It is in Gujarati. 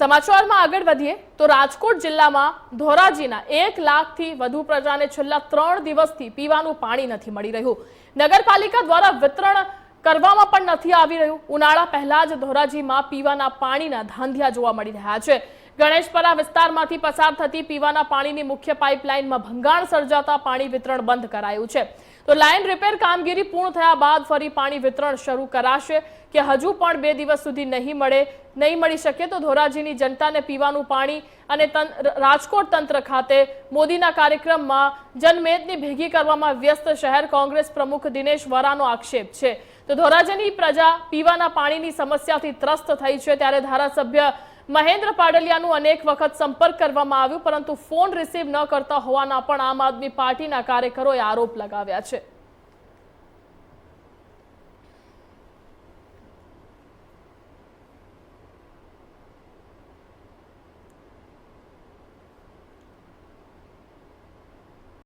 સમાચારમાં આગળ વધીએ તો રાજકોટ જિલ્લામાં ધોરાજીના એક લાખથી વધુ પ્રજાને છેલ્લા ત્રણ દિવસથી પીવાનું પાણી નથી મળી રહ્યું. નગરપાલિકા દ્વારા વિતરણ કરવામાં પણ નથી આવી રહ્યું. ઉનાળા પહેલા જ ધોરાજીમાં પીવાના પાણીના ધાંધિયા જોવા મળી રહ્યા છે. ગણેશપરા વિસ્તારમાંથી પસાર થતી પીવાના પાણીની મુખ્ય પાઇપલાઇનમાં ભંગાણ સર્જાતા પાણી વિતરણ બંધ કરાયું છે. તો લાઇન રિપેર કામગીરી પૂર્ણ થયા બાદ ફરી પાણી વિતરણ શરૂ કરાશે કે હજુ પણ બે દિવસ સુધી નહીં મળે, નહીં મળી શકે તો ધોરાજીની જનતાને પીવાનું પાણી અને રાજકોટ તંત્ર ખાતે મોદીના કાર્યક્રમમાં જનમેદની ભેગી કરવામાં વ્યસ્ત શહેર કોંગ્રેસ પ્રમુખ દિનેશ વરાનો આક્ષેપ છે. તો ધોરાજીની પ્રજા પીવાના પાણીની સમસ્યાથી ત્રસ્ત થઈ છે ત્યારે ધારાસભ્ય મહેન્દ્ર પાડલિયાનું અનેક વખત સંપર્ક કરવામાં આવ્યું, પરંતુ ફોન રિસીવ ન કરતા હોવાના પણ આમ આદમી પાર્ટીના કાર્યકરોએ આરોપ લગાવ્યા છે.